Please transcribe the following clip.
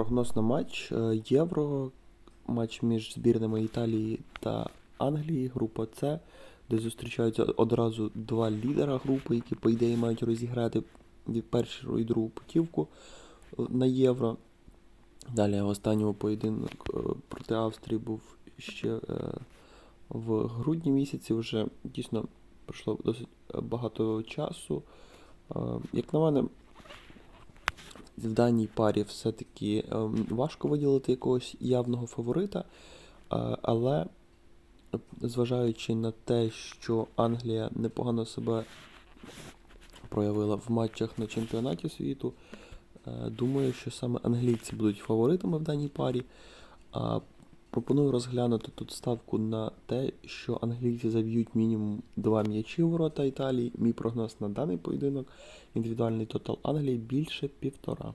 прогноз на матч е, Євро, матч між збірними Італії та Англії, група С, де зустрічаються одразу два лідера групи, які, по ідеї, мають розіграти першу і другу путівку е, на Євро. Далі останнього поєдинок е, проти Австрії був ще в грудні місяці. Вже дійсно пройшло досить багато часу. Як на мене, в даній парі все-таки ем, важко виділити якогось явного фаворита, е, але зважаючи на те, що Англія непогано себе проявила в матчах на чемпіонаті світу, е, думаю, що саме англійці будуть фаворитами в даній парі. А пропоную розглянути тут ставку на те, що англійці заб'ють мінімум два м'ячі ворота Італії. Мій прогноз на даний поєдинок індивідуальний тотал Англії більше півтора.